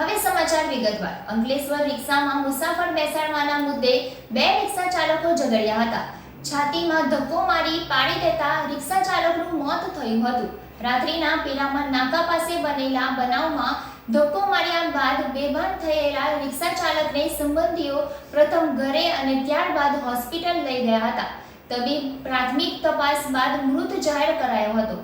હવે સમાચાર વિગતવાર. અંકલેશ્વર રિક્ષામાં મુસાફર બેસાડવાના મુદ્દે બે રિક્ષા ચાલકો ઝઘડ્યા હતા. છાતીમાં ધક્કો મારી પાડી દેતા રિક્ષા ચાલકનું મોત થયું હતું. રાત્રિના પેલામાં નાકા પાસે બનેલા બનાવમાં ધક્કો માર્યા બાદ બેભાન થયેલા રિક્ષા ચાલકને સંબંધીઓ પ્રથમ ઘરે અને ત્યારબાદ હોસ્પિટલ લઈ ગયા હતા. તબીબ પ્રાથમિક તપાસ બાદ મૃત જાહેર કરાયો હતો.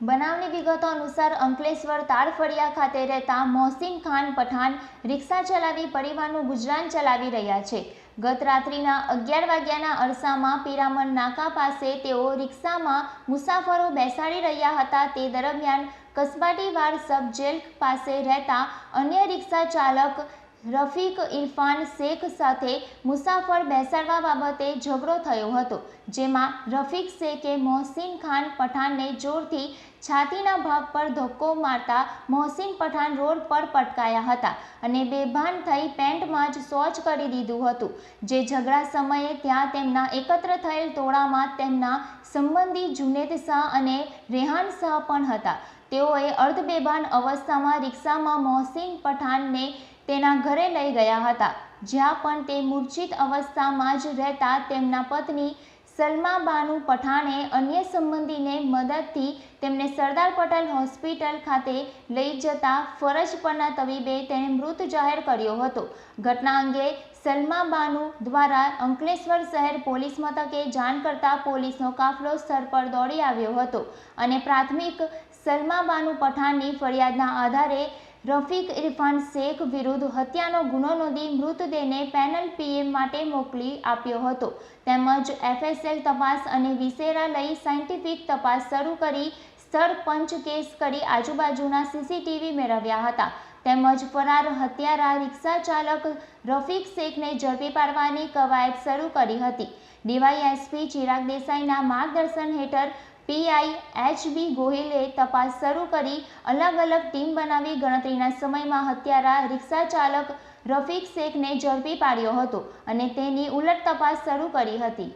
બનાવની વિગતો અનુસાર અંકલેશ્વર તાળફળિયા ખાતે રહેતા મોહસિન ખાન પઠાણ રિક્ષા ચલાવી પરિવારનું ગુજરાન ચલાવી રહ્યા છે. ગત રાત્રિના અગિયાર વાગ્યાના અરસામાં પિરામણ નાકા પાસે તેઓ રિક્ષામાં મુસાફરો બેસાડી રહ્યા હતા. તે દરમિયાન કસબાટીવાર સબ જેલ પાસે રહેતા અન્ય રિક્ષા ચાલક રફીક ઇરફાન શેખ સાથે મુસાફર બેસાડવા બાબતે ઝઘડો થયો હતો, જેમાં રફીક શેખે મોહસિન ખાન પઠાણને જોરથી છાતીના ભાગ પર ધક્કો મારતા મોહસિન પઠાણ રોડ પર પટકાયા હતા અને બેભાન થઈ પેન્ટમાં જ શૌચ કરી દીધું હતું. જે ઝઘડા સમયે ત્યાં તેમના એકત્ર થયેલ ટોળામાં તેમના સંબંધી જુનેદ શાહ અને રેહાન શાહ પણ હતા. તેઓએ અર્ધબેભાન અવસ્થામાં રિક્ષામાં મોહસિન પઠાણને તેના ઘરે લઈ ગયા હતા, જ્યાં પણ તે મૂર્છિત અવસ્થામાં જ રહેતા તેમના પત્ની સલમાબાનુ પઠાણે અન્ય સંબંધીને મદદથી તેમને સરદાર પટેલ હોસ્પિટલ ખાતે લઈ જતા ફરજ પરના તબીબે તેને મૃત જાહેર કર્યો હતો. ઘટના અંગે સલમાબાનુ દ્વારા અંકલેશ્વર શહેર પોલીસ મથકે જાણ કરતા પોલીસનો કાફલો સ્થળ પર દોડી આવ્યો હતો અને પ્રાથમિક સલમાબાનુ પઠાણની ફરિયાદના આધારે રફીક ઇરફાન શેખ વિરુદ્ધ હત્યાનો ગુનો નોંધી મૃતદેહને પેનલ પીએમ માટે મોકલી આપ્યો હતો. તેમજ એફએસએલ તપાસ અને વિસેરા લઈ સાયન્ટિફિક તપાસ શરૂ કરી સ્થળ પંચ કેસ કરી આજુબાજુના સીસીટીવી મેળવ્યા હતા. તેમજ ફરાર હત્યારા રિક્ષા ચાલક રફીક શેખને ઝડપી પાડવાની કવાયત શરૂ કરી હતી. ડીવાયએસપી ચિરાગ દેસાઈના માર્ગદર્શન હેઠળ પીઆઈ એચ બી ગોહિલે તપાસ શરૂ કરી અલગ અલગ ટીમ બનાવી ગણતરીના સમયમાં હત્યારા રિક્ષા ચાલક રફીક શેખને ઝડપી પાડ્યો હતો અને તેની ઉલટ તપાસ શરૂ કરી હતી.